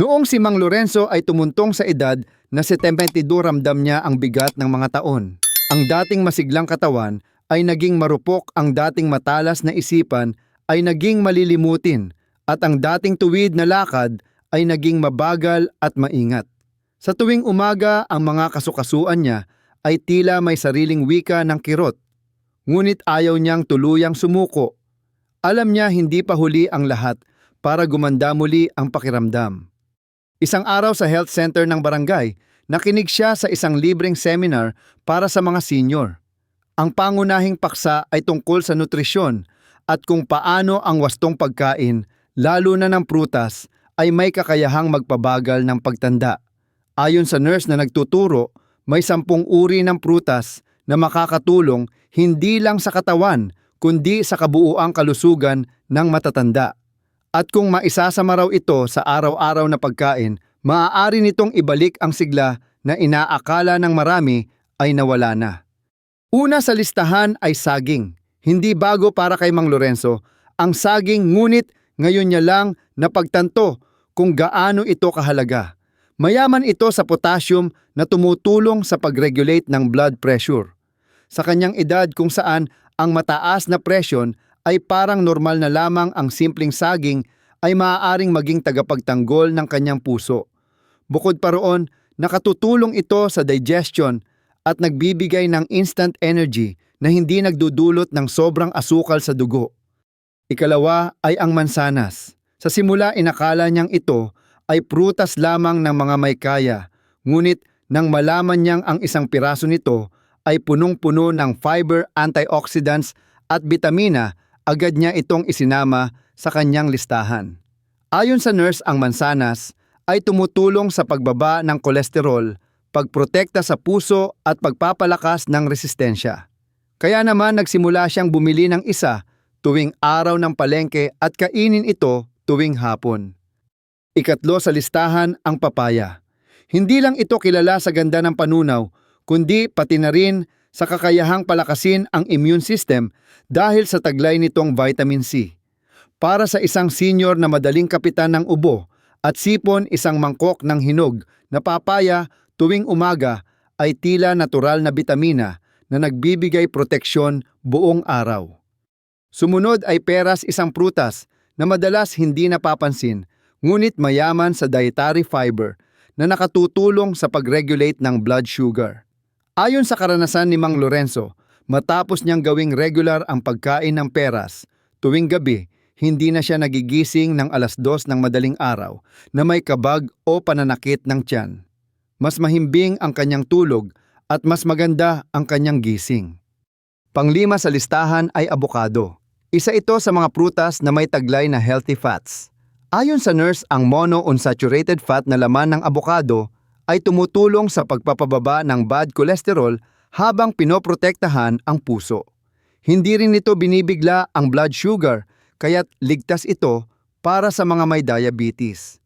Noong si Mang Lorenzo ay tumuntong sa edad na 72 ramdam niya ang bigat ng mga taon. Ang dating masiglang katawan ay naging marupok, ang dating matalas na isipan ay naging malilimutin, at ang dating tuwid na lakad ay naging mabagal at maingat. Sa tuwing umaga, ang mga kasukasuan niya ay tila may sariling wika ng kirot. Ngunit ayaw niyang tuluyang sumuko. Alam niya hindi pa huli ang lahat para gumanda muli ang pakiramdam. Isang araw sa health center ng barangay, nakinig siya sa isang libreng seminar para sa mga senior. Ang pangunahing paksa ay tungkol sa nutrisyon at kung paano ang wastong pagkain, lalo na ng prutas, ay may kakayahang magpabagal ng pagtanda. Ayon sa nurse na nagtuturo, may sampung uri ng prutas na makakatulong hindi lang sa katawan, kundi sa kabuuang kalusugan ng matatanda. At kung maisasama raw ito sa araw-araw na pagkain, maaari nitong ibalik ang sigla na inaakala ng marami ay nawala na. Una sa listahan ay saging. Hindi bago para kay Mang Lorenzo, ang saging ngunit ngayon niya lang napagtanto kung gaano ito kahalaga. Mayaman ito sa potassium na tumutulong sa pag-regulate ng blood pressure. Sa kanyang edad kung saan ang mataas na presyon ay parang normal na lamang ang simpleng saging ay maaaring maging tagapagtanggol ng kanyang puso. Bukod pa roon, nakatutulong ito sa digestion at nagbibigay ng instant energy na hindi nagdudulot ng sobrang asukal sa dugo. Ikalawa ay ang mansanas. Sa simula inakala niyang ito ay prutas lamang ng mga may kaya, ngunit nang malaman niyang ang isang piraso nito ay punong-puno ng fiber, antioxidants at bitamina, agad niya itong isinama sa kanyang listahan. Ayon sa nurse, ang mansanas ay tumutulong sa pagbaba ng kolesterol, pagprotekta sa puso at pagpapalakas ng resistensya. Kaya naman nagsimula siyang bumili ng isa tuwing araw ng palengke at kainin ito tuwing hapon. Ikatlo sa listahan ang papaya. Hindi lang ito kilala sa ganda ng panunaw, kundi pati na rin sa kakayahang palakasin ang immune system dahil sa taglay nitong vitamin C. Para sa isang senior na madaling kapitan ng ubo at sipon isang mangkok ng hinog na papaya tuwing umaga ay tila natural na bitamina na nagbibigay proteksyon buong araw. Sumunod ay peras isang prutas na madalas hindi napapansin ngunit mayaman sa dietary fiber na nakatutulong sa pag-regulate ng blood sugar. Ayon sa karanasan ni Mang Lorenzo, matapos niyang gawing regular ang pagkain ng peras, tuwing gabi, hindi na siya nagigising ng alas dos ng madaling araw na may kabag o pananakit ng tiyan. Mas mahimbing ang kanyang tulog at mas maganda ang kanyang gising. Panglima sa listahan ay abokado. Isa ito sa mga prutas na may taglay na healthy fats. Ayon sa nurse, ang monounsaturated fat na laman ng abokado ay tumutulong sa pagpapababa ng bad cholesterol habang pinoprotektahan ang puso. Hindi rin ito binibigla ang blood sugar kaya't ligtas ito para sa mga may diabetes.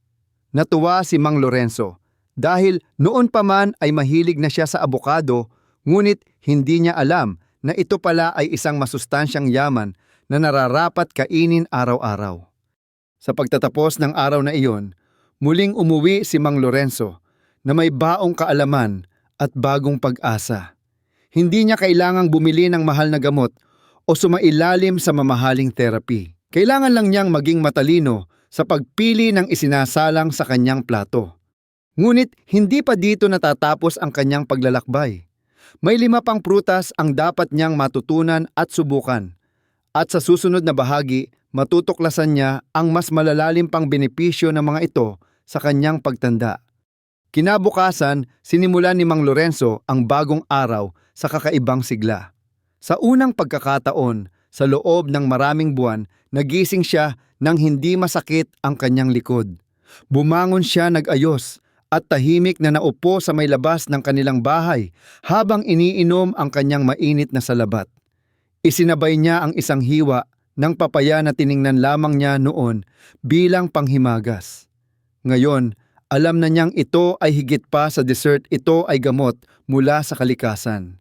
Natuwa si Mang Lorenzo dahil noon pa man ay mahilig na siya sa abokado ngunit hindi niya alam na ito pala ay isang masustansyang yaman na nararapat kainin araw-araw. Sa pagtatapos ng araw na iyon, muling umuwi si Mang Lorenzo na may baong kaalaman at bagong pag-asa. Hindi niya kailangang bumili ng mahal na gamot o sumailalim sa mamahaling therapy. Kailangan lang niyang maging matalino sa pagpili ng isinasalang sa kanyang plato. Ngunit hindi pa dito natatapos ang kanyang paglalakbay. May lima pang prutas ang dapat niyang matutunan at subukan. At sa susunod na bahagi, matutuklasan niya ang mas malalalim pang benepisyo ng mga ito sa kanyang pagtanda. Kinabukasan, sinimulan ni Mang Lorenzo ang bagong araw sa kakaibang sigla. Sa unang pagkakataon, sa loob ng maraming buwan, nagising siya nang hindi masakit ang kanyang likod. Bumangon siya nag-ayos at tahimik na naupo sa may labas ng kanilang bahay habang iniinom ang kanyang mainit na salabat. Isinabay niya ang isang hiwa ng papaya na tiningnan lamang niya noon bilang panghimagas. Ngayon, alam na niyang ito ay higit pa sa dessert, ito ay gamot mula sa kalikasan.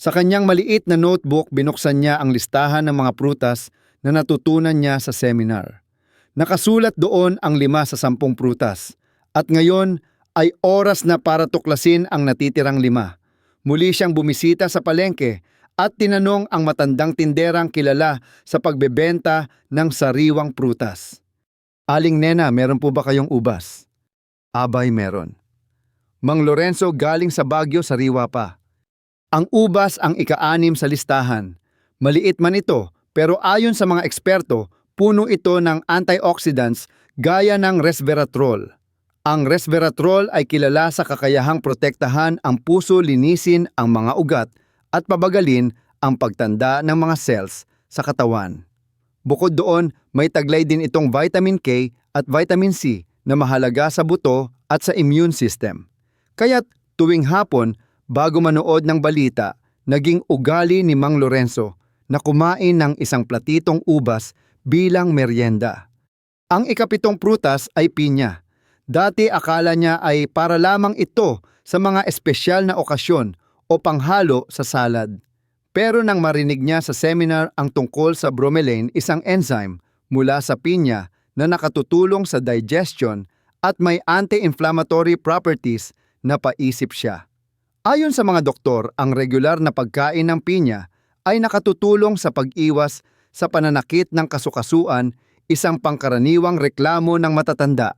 Sa kanyang maliit na notebook, binuksan niya ang listahan ng mga prutas na natutunan niya sa seminar. Nakasulat doon ang lima sa sampung prutas At ngayon ay oras na para tuklasin ang natitirang lima. Muli siyang bumisita sa palengke at tinanong ang matandang tinderang kilala sa pagbebenta ng sariwang prutas. Aling Nena, meron po ba kayong ubas? Abay, meron. Mang Lorenzo galing sa Baguio, sariwa pa. Ang ubas ang ika-anim sa listahan. Maliit man ito, pero ayon sa mga eksperto, puno ito ng antioxidants gaya ng resveratrol. Ang resveratrol ay kilala sa kakayahang protektahan ang puso, linisin ang mga ugat at pabagalin ang pagtanda ng mga cells sa katawan. Bukod doon, may taglay din itong vitamin K at vitamin C na mahalaga sa buto at sa immune system. Kaya't tuwing hapon, bago manood ng balita, naging ugali ni Mang Lorenzo na kumain ng isang platitong ubas bilang merienda. Ang ikapitong prutas ay pinya. Dati akala niya ay para lamang ito sa mga espesyal na okasyon o panghalo sa salad. Pero nang marinig niya sa seminar ang tungkol sa bromelain, isang enzyme mula sa pinya na nakatutulong sa digestion at may anti-inflammatory properties, napaisip siya. Ayon sa mga doktor, ang regular na pagkain ng pinya ay nakatutulong sa pag-iwas sa pananakit ng kasukasuan, isang pangkaraniwang reklamo ng matatanda.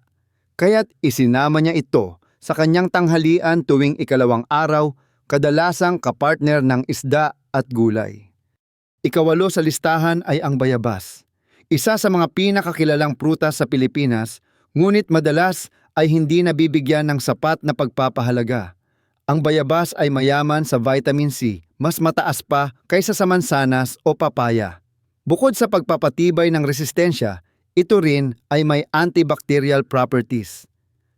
Kaya't isinama niya ito sa kanyang tanghalian tuwing ikalawang araw, kadalasang kapartner ng isda at gulay. Ikawalo sa listahan ay ang bayabas. Isa sa mga pinakakilalang prutas sa Pilipinas, ngunit madalas ay hindi nabibigyan ng sapat na pagpapahalaga. Ang bayabas ay mayaman sa vitamin C, mas mataas pa kaysa sa mansanas o papaya. Bukod sa pagpapatibay ng resistensya, ito rin ay may antibacterial properties.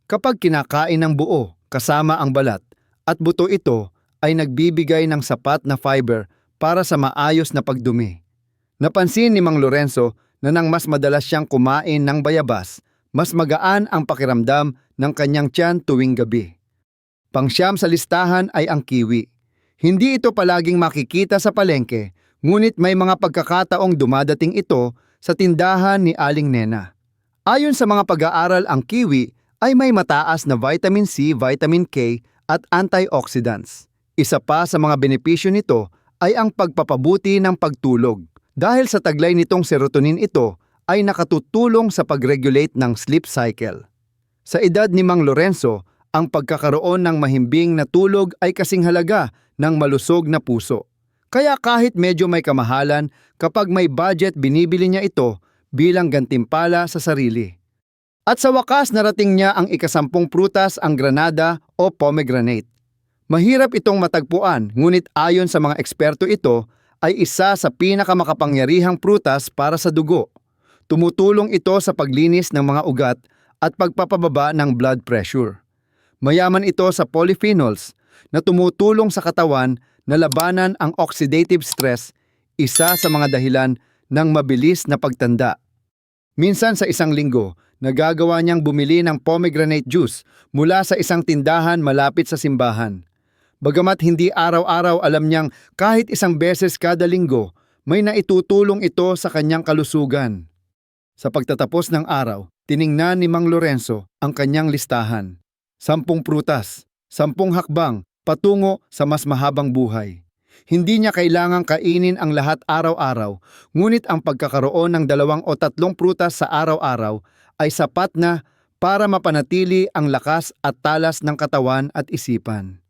Kapag kinakain ng buo kasama ang balat at buto ito ay nagbibigay ng sapat na fiber para sa maayos na pagdumi. Napansin ni Mang Lorenzo na nang mas madalas siyang kumain ng bayabas, mas magaan ang pakiramdam ng kanyang tiyan tuwing gabi. Pangsyam sa listahan ay ang kiwi. Hindi ito palaging makikita sa palengke, ngunit may mga pagkakataong dumadating ito sa tindahan ni Aling Nena. Ayon sa mga pag-aaral, ang kiwi ay may mataas na vitamin C, vitamin K at antioxidants. Isa pa sa mga benepisyo nito ay ang pagpapabuti ng pagtulog. Dahil sa taglay nitong serotonin ito ay nakatutulong sa pag-regulate ng sleep cycle. Sa edad ni Mang Lorenzo, ang pagkakaroon ng mahimbing na tulog ay kasing halaga ng malusog na puso. Kaya kahit medyo may kamahalan, kapag may budget binibili niya ito bilang gantimpala sa sarili. At sa wakas narating niya ang ikasampung prutas ang granada o pomegranate. Mahirap itong matagpuan, ngunit ayon sa mga eksperto ito ay isa sa pinakamakapangyarihang prutas para sa dugo. Tumutulong ito sa paglinis ng mga ugat at pagpapababa ng blood pressure. Mayaman ito sa polyphenols na tumutulong sa katawan na labanan ang oxidative stress, isa sa mga dahilan ng mabilis na pagtanda. Minsan sa isang linggo, nagagawa niyang bumili ng pomegranate juice mula sa isang tindahan malapit sa simbahan. Bagamat hindi araw-araw alam niyang kahit isang beses kada linggo, may naitutulong ito sa kanyang kalusugan. Sa pagtatapos ng araw, tiningnan ni Mang Lorenzo ang kanyang listahan. Sampung prutas, sampung hakbang, patungo sa mas mahabang buhay. Hindi niya kailangang kainin ang lahat araw-araw, ngunit ang pagkakaroon ng dalawang o tatlong prutas sa araw-araw ay sapat na para mapanatili ang lakas at talas ng katawan at isipan.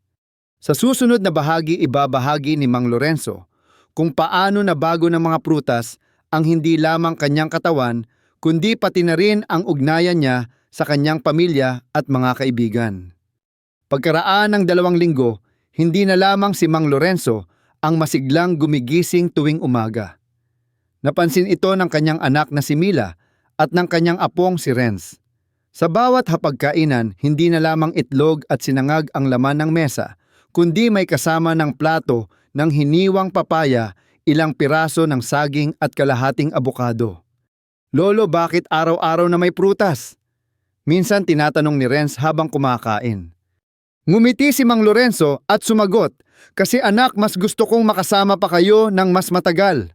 Sa susunod na bahagi ibabahagi ni Mang Lorenzo kung paano nabago ng mga prutas ang hindi lamang kanyang katawan kundi pati na rin ang ugnayan niya sa kanyang pamilya at mga kaibigan. Pagkaraan ng dalawang linggo, hindi na lamang si Mang Lorenzo ang masiglang gumigising tuwing umaga. Napansin ito ng kanyang anak na si Mila at ng kanyang apong si Renz. Sa bawat hapagkainan, hindi na lamang itlog at sinangag ang laman ng mesa, kundi may kasama ng plato ng hiniwang papaya, ilang piraso ng saging at kalahating abukado. Lolo, bakit araw-araw na may prutas? Minsan tinatanong ni Renz habang kumakain. Ngumiti si Mang Lorenzo at sumagot, kasi anak mas gusto kong makasama pa kayo ng mas matagal.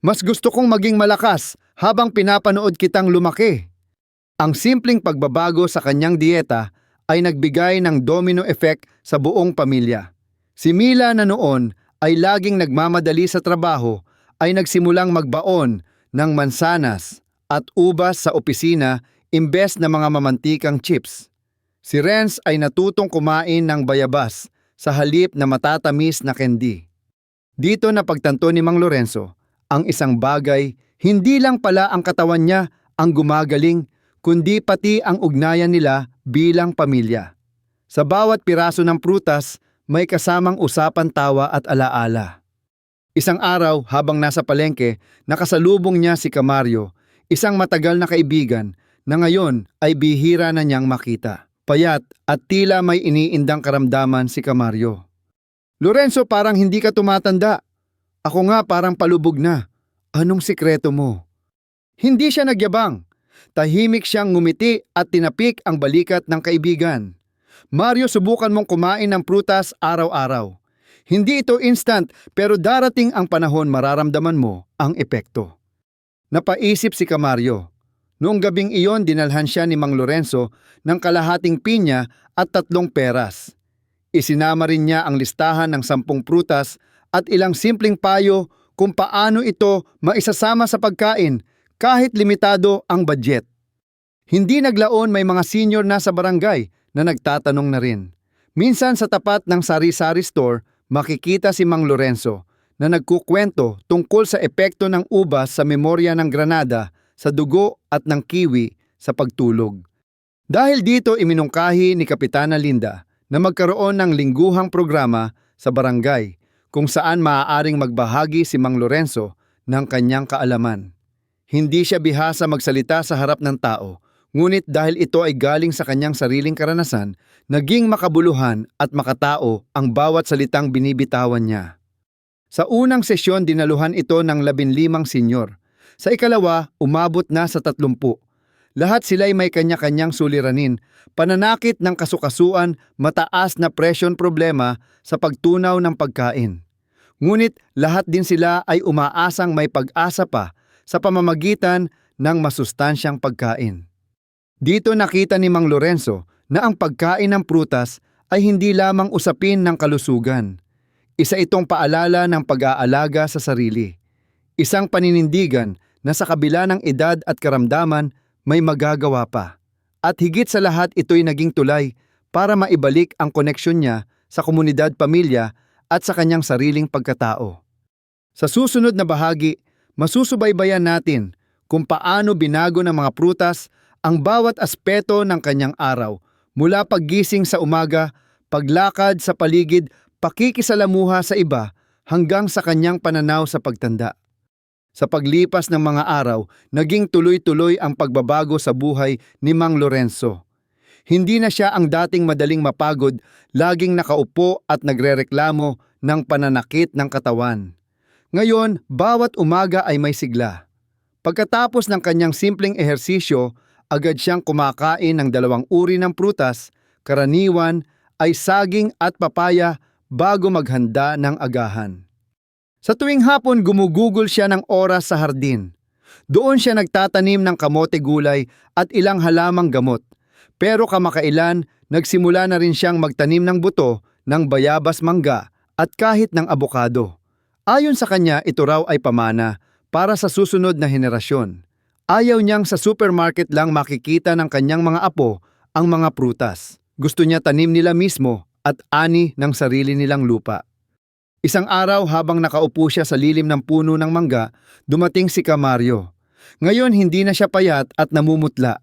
Mas gusto kong maging malakas habang pinapanood kitang lumaki. Ang simpleng pagbabago sa kanyang dieta ay nagbigay ng domino effect sa buong pamilya. Si Mila na noon ay laging nagmamadali sa trabaho ay nagsimulang magbaon ng mansanas at ubas sa opisina imbes na mga mamantikang chips. Si Renz ay natutong kumain ng bayabas sa halip na matatamis na candy. Dito na pagtanto ni Mang Lorenzo ang isang bagay, hindi lang pala ang katawan niya ang gumagaling, kundi pati ang ugnayan nila bilang pamilya. Sa bawat piraso ng prutas, may kasamang usapan tawa at alaala. Isang araw habang nasa palengke, nakasalubong niya si Camario, isang matagal na kaibigan na ngayon ay bihira na niyang makita. Payat at tila may iniindang karamdaman si Camario. Lorenzo parang hindi ka tumatanda. Ako nga parang palubog na. Anong sikreto mo? Hindi siya nagyabang. Tahimik siyang ngumiti at tinapik ang balikat ng kaibigan. Mario, subukan mong kumain ng prutas araw-araw. Hindi ito instant pero darating ang panahon mararamdaman mo ang epekto. Napaisip si Camario. Noong gabing iyon dinalhan siya ni Mang Lorenzo ng kalahating pinya at tatlong peras. Isinama rin niya ang listahan ng sampung prutas at ilang simpleng payo kung paano ito maisasama sa pagkain kahit limitado ang budget. Hindi naglaon may mga senior na sa barangay na nagtatanong na rin. Minsan sa tapat ng sari-sari store, makikita si Mang Lorenzo na nagkukwento tungkol sa epekto ng ubas sa memorya ng Granada, sa dugo at ng kiwi sa pagtulog. Dahil dito iminungkahi ni Kapitana Linda na magkaroon ng lingguhang programa sa barangay kung saan maaaring magbahagi si Mang Lorenzo ng kanyang kaalaman. Hindi siya bihasa magsalita sa harap ng tao, ngunit dahil ito ay galing sa kanyang sariling karanasan, naging makabuluhan at makatao ang bawat salitang binibitawan niya. Sa unang sesyon dinaluhan ito ng labinlimang senyor. Sa ikalawa, umabot na sa tatlumpu. Lahat sila'y may kanya-kanyang suliranin, pananakit ng kasukasuan, mataas na presyon problema sa pagtunaw ng pagkain. Ngunit lahat din sila ay umaasang may pag-asa pa sa pamamagitan ng masustansyang pagkain. Dito nakita ni Mang Lorenzo na ang pagkain ng prutas ay hindi lamang usapin ng kalusugan. Isa itong paalala ng pag-aalaga sa sarili. Isang paninindigan na sa kabila ng edad at karamdaman may magagawa pa. At higit sa lahat ito'y naging tulay para maibalik ang koneksyon niya sa komunidad pamilya at sa kanyang sariling pagkatao. Sa susunod na bahagi, masusubaybayan natin kung paano binago ng mga prutas ang bawat aspeto ng kanyang araw mula paggising sa umaga, paglakad sa paligid, pakikisalamuha sa iba hanggang sa kanyang pananaw sa pagtanda. Sa paglipas ng mga araw, naging tuloy-tuloy ang pagbabago sa buhay ni Mang Lorenzo. Hindi na siya ang dating madaling mapagod, laging nakaupo at nagrereklamo ng pananakit ng katawan. Ngayon, bawat umaga ay may sigla. Pagkatapos ng kanyang simpleng ehersisyo, agad siyang kumakain ng dalawang uri ng prutas, karaniwan ay saging at papaya bago maghanda ng agahan. Sa tuwing hapon gumugugol siya ng oras sa hardin. Doon siya nagtatanim ng kamote gulay at ilang halamang gamot. Pero kamakailan, nagsimula na rin siyang magtanim ng buto ng bayabas mangga at kahit ng abokado. Ayon sa kanya, ito raw ay pamana para sa susunod na henerasyon. Ayaw niyang sa supermarket lang makikita ng kanyang mga apo ang mga prutas. Gusto niya tanim nila mismo at ani ng sarili nilang lupa. Isang araw habang nakaupo siya sa lilim ng puno ng mangga, dumating si Camario. Ngayon hindi na siya payat at namumutla.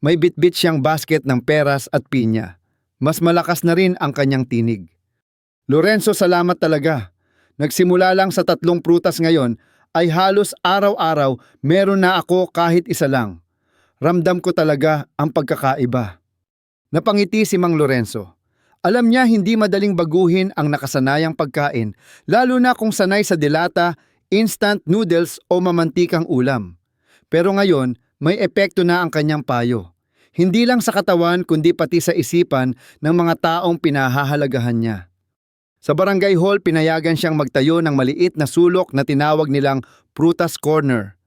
May bitbit siyang basket ng peras at pinya. Mas malakas na rin ang kanyang tinig. Lorenzo, salamat talaga. Nagsimula lang sa tatlong prutas ngayon ay halos araw-araw meron na ako kahit isa lang. Ramdam ko talaga ang pagkakaiba. Napangiti si Mang Lorenzo. Alam niya hindi madaling baguhin ang nakasanayang pagkain, lalo na kung sanay sa dilata, instant noodles o mamantikang ulam. Pero ngayon, may epekto na ang kanyang payo. Hindi lang sa katawan kundi pati sa isipan ng mga taong pinahahalagahan niya. Sa barangay hall, pinayagan siyang magtayo ng maliit na sulok na tinawag nilang Prutas Corner.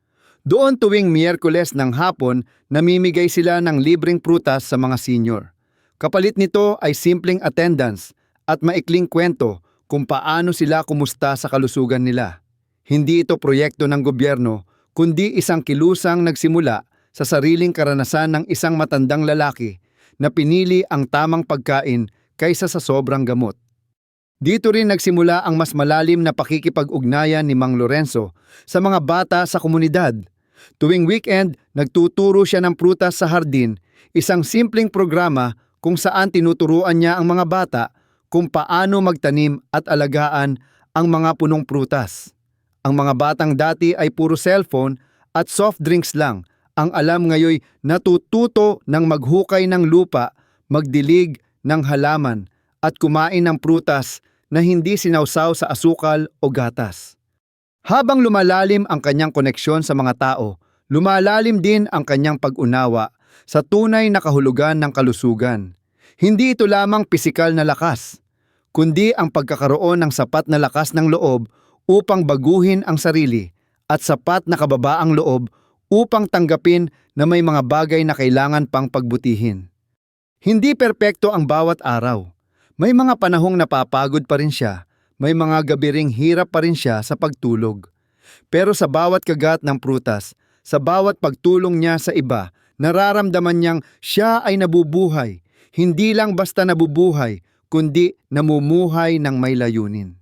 Doon tuwing Miyerkules ng hapon, namimigay sila ng libreng prutas sa mga senior. Kapalit nito ay simpleng attendance at maikling kwento kung paano sila kumusta sa kalusugan nila. Hindi ito proyekto ng gobyerno, kundi isang kilusang nagsimula sa sariling karanasan ng isang matandang lalaki na pinili ang tamang pagkain kaysa sa sobrang gamot. Dito rin nagsimula ang mas malalim na pakikipag-ugnayan ni Mang Lorenzo sa mga bata sa komunidad. Tuwing weekend, nagtuturo siya ng prutas sa hardin, isang simpleng programa kung saan tinuturuan niya ang mga bata kung paano magtanim at alagaan ang mga punong prutas. Ang mga batang dati ay puro cellphone at soft drinks lang. Ang alam ngayoy natututo ng maghukay ng lupa, magdilig ng halaman at kumain ng prutas na hindi sinawsaw sa asukal o gatas. Habang lumalalim ang kanyang koneksyon sa mga tao, lumalalim din ang kanyang pag-unawa sa tunay na kahulugan ng kalusugan. Hindi ito lamang pisikal na lakas, kundi ang pagkakaroon ng sapat na lakas ng loob upang baguhin ang sarili at sapat na kababaang loob upang tanggapin na may mga bagay na kailangan pang pagbutihin. Hindi perpekto ang bawat araw. May mga panahong napapagod pa rin siya, may mga gabi ring hirap pa rin siya sa pagtulog. Pero sa bawat kagat ng prutas, sa bawat pagtulong niya sa iba, nararamdaman niyang siya ay nabubuhay, hindi lang basta nabubuhay, kundi namumuhay ng may layunin.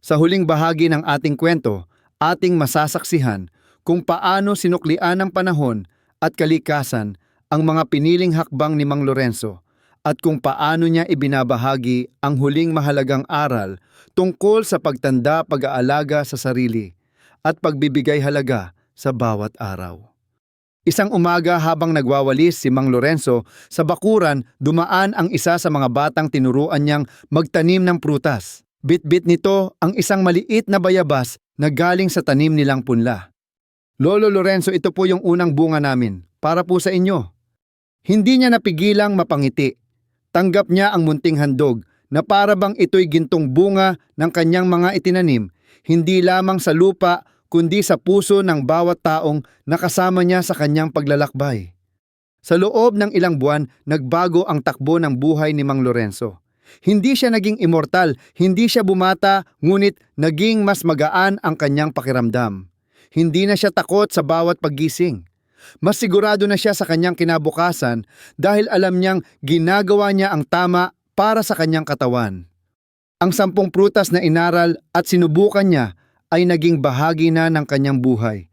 Sa huling bahagi ng ating kwento, ating masasaksihan kung paano sinuklian ng panahon at kalikasan ang mga piniling hakbang ni Mang Lorenzo at kung paano niya ibinabahagi ang huling mahalagang aral tungkol sa pagtanda pag-aalaga sa sarili at pagbibigay halaga sa bawat araw. Isang umaga habang nagwawalis si Mang Lorenzo sa bakuran, dumaan ang isa sa mga batang tinuruan niyang magtanim ng prutas. Bit-bit nito ang isang maliit na bayabas na galing sa tanim nilang punla. Lolo Lorenzo, ito po yung unang bunga namin. Para po sa inyo. Hindi niya napigilang mapangiti. Tanggap niya ang munting handog na para bang ito'y gintong bunga ng kanyang mga itinanim, hindi lamang sa lupa kundi sa puso ng bawat taong nakasama niya sa kanyang paglalakbay. Sa loob ng ilang buwan, nagbago ang takbo ng buhay ni Mang Lorenzo. Hindi siya naging immortal, hindi siya bumata, ngunit naging mas magaan ang kanyang pakiramdam. Hindi na siya takot sa bawat paggising. Mas sigurado na siya sa kanyang kinabukasan dahil alam niyang ginagawa niya ang tama para sa kanyang katawan. Ang sampung prutas na inaral at sinubukan niya ay naging bahagi na ng kanyang buhay.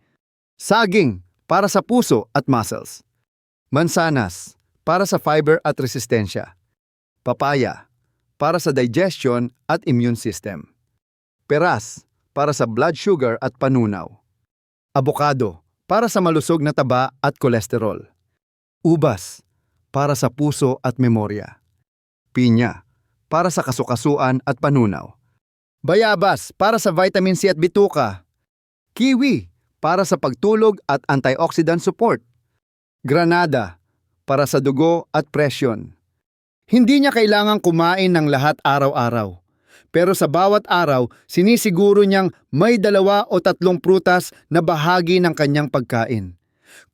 Saging para sa puso at muscles. Mansanas para sa fiber at resistensya. Papaya para sa digestion at immune system. Peras para sa blood sugar at panunaw. Abokado para sa malusog na taba at kolesterol. Ubas para sa puso at memorya. Pinya para sa kasukasuan at panunaw. Bayabas para sa vitamin C at bituka. Kiwi para sa pagtulog at antioxidant support. Granada para sa dugo at presyon. Hindi niya kailangang kumain ng lahat araw-araw. Pero sa bawat araw, sinisiguro niyang may dalawa o tatlong prutas na bahagi ng kanyang pagkain.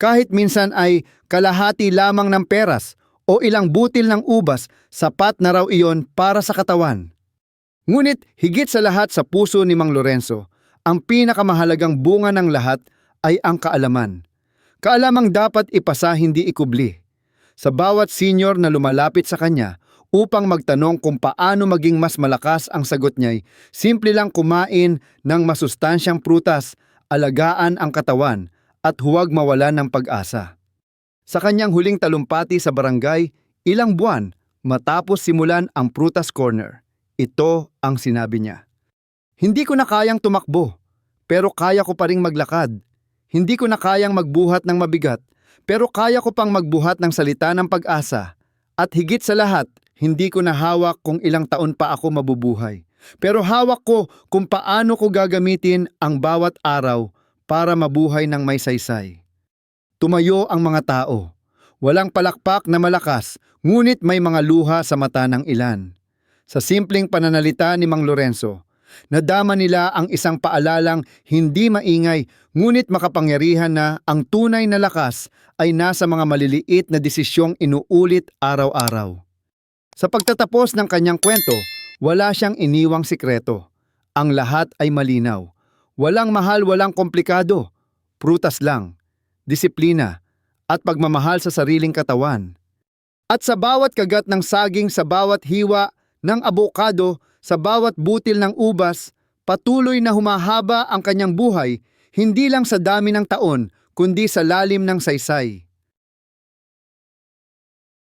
Kahit minsan ay kalahati lamang ng peras o ilang butil ng ubas, sapat na raw iyon para sa katawan. Ngunit higit sa lahat sa puso ni Mang Lorenzo, ang pinakamahalagang bunga ng lahat ay ang kaalaman. Kaalamang dapat ipasa hindi ikubli. Sa bawat senior na lumalapit sa kanya upang magtanong kung paano maging mas malakas ang sagot niya'y simple lang kumain ng masustansyang prutas, alagaan ang katawan at huwag mawalan ng pag-asa. Sa kanyang huling talumpati sa barangay, ilang buwan matapos simulan ang Prutas Corner, ito ang sinabi niya. Hindi ko na kayang tumakbo, pero kaya ko pa ring maglakad. Hindi ko na kayang magbuhat ng mabigat, pero kaya ko pang magbuhat ng salita ng pag-asa. At higit sa lahat, hindi ko na hawak kung ilang taon pa ako mabubuhay. Pero hawak ko kung paano ko gagamitin ang bawat araw para mabuhay ng may saysay. Tumayo ang mga tao. Walang palakpak na malakas, ngunit may mga luha sa mata ng ilan. Sa simpleng pananalita ni Mang Lorenzo, Nadama nila ang isang paalalang hindi maingay ngunit makapangyarihan na ang tunay na lakas ay nasa mga maliliit na desisyong inuulit araw-araw. Sa pagtatapos ng kanyang kwento, wala siyang iniwang sikreto. Ang lahat ay malinaw. Walang mahal, walang komplikado. Prutas lang, disiplina, at pagmamahal sa sariling katawan. At sa bawat kagat ng saging, sa bawat hiwa ng abokado, sa bawat butil ng ubas, patuloy na humahaba ang kanyang buhay, hindi lang sa dami ng taon, kundi sa lalim ng saysay.